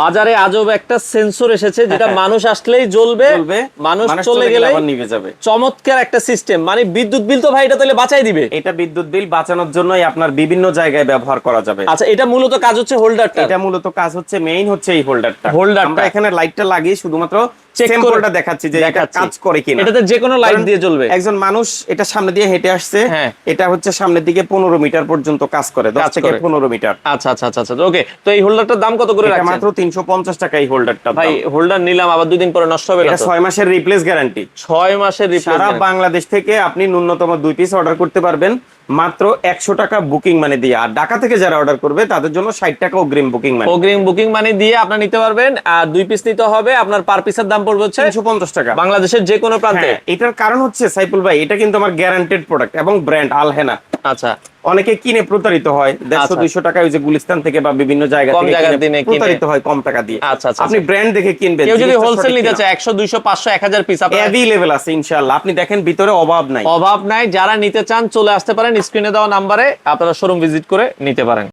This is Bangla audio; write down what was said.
বাজারে আজব একটা সেন্সর এসেছে যেটা মানুষ আসলেই জ্বলবে মানুষ চলে গেলে নিভে যাবে। চমৎকার একটা সিস্টেম মানে বিদ্যুৎ বিল তো ভাই এটা তাহলে বাঁচাই দিবে। এটা বিদ্যুৎ বিল বাঁচানোর জন্যই আপনার বিভিন্ন জায়গায় ব্যবহার করা যাবে। আচ্ছা এটা মূলত কাজ হচ্ছে হোল্ডারটা এটা মূলত কাজ হচ্ছে মেইন হচ্ছে এই হোল্ডারটা হোল্ডারটা। আমরা এখানে লাইটটা লাগিয়ে শুধুমাত্র Check করে- দেখাচ্ছি যে এটা কাজ করে কিনা। এটাতে যে কোনো লাইট দিয়ে জ্বলবে। একজন মানুষ এটা সামনে দিয়ে হেঁটে আসছে হ্যাঁ। এটা হচ্ছে সামনের দিকে পনেরো মিটার পর্যন্ত কাজ করে দশ কাজ থেকে করে। পনেরো মিটার। আচ্ছা আচ্ছা আচ্ছা আচ্ছা ওকে তো এই হোল্ডারটার দাম কত করে রাখছেন? মাত্র তিনশো পঞ্চাশ টাকা এই হোল্ডারটা ভাই হোল্ডার নিলাম আবার দুই দিন পরে নষ্ট হবে না এটা তো? ছয় মাসের রিপ্লেস গ্যারান্টি ছয় মাসের সারা বাংলাদেশ থেকে আপনি ন্যূনতম দুই পিস অর্ডার করতে পারবেন মাত্র একশো টাকা বুকিং মানে দিয়ে। আর ঢাকা থেকে যারা অর্ডার করবে তাদের জন্য ষাট টাকা অগ্রিম বুকিং মানে অগ্রিম বুকিং মানে দিয়ে আপনার নিতে পারবেন আর দুই পিস নিতে হবে আপনার পার পিসের দাম পড়বে হচ্ছে তিনশো পঞ্চাশ টাকা। বাংলাদেশের যে কোনো প্রান্তে। হ্যাঁ, এটার কারণ হচ্ছে সাইফুল ভাই এটা কিন্তু আমার গ্যারান্টেড প্রোডাক্ট এবং ব্র্যান্ড আলহেনা। আচ্ছা। অনেকে কিনে প্রতারিত হয় দেড়শো আচ্ছা। দুইশো টাকা ওই যে গুলিস্তান থেকে বা বিভিন্ন জায়গা থেকে প্রতারিত হয় কম টাকা দিয়ে। আচ্ছা, আচ্ছা, আপনি ব্র্যান্ড দেখে কিনবেন কেউ যদি হোলসেল নিতে। চায় একশো দুইশো পাঁচশো এক হাজার পিস অ্যাভেলেবেল আছে ইনশাআল্লাহ। আপনি দেখেন ভিতরে অভাব নাই। অভাব নাই। যারা নিতে চান চলে আসতে পারেন। স্ক্রিনে দেওয়া নাম্বারে আপনারা শোরুম ভিজিট করে নিতে পারেন।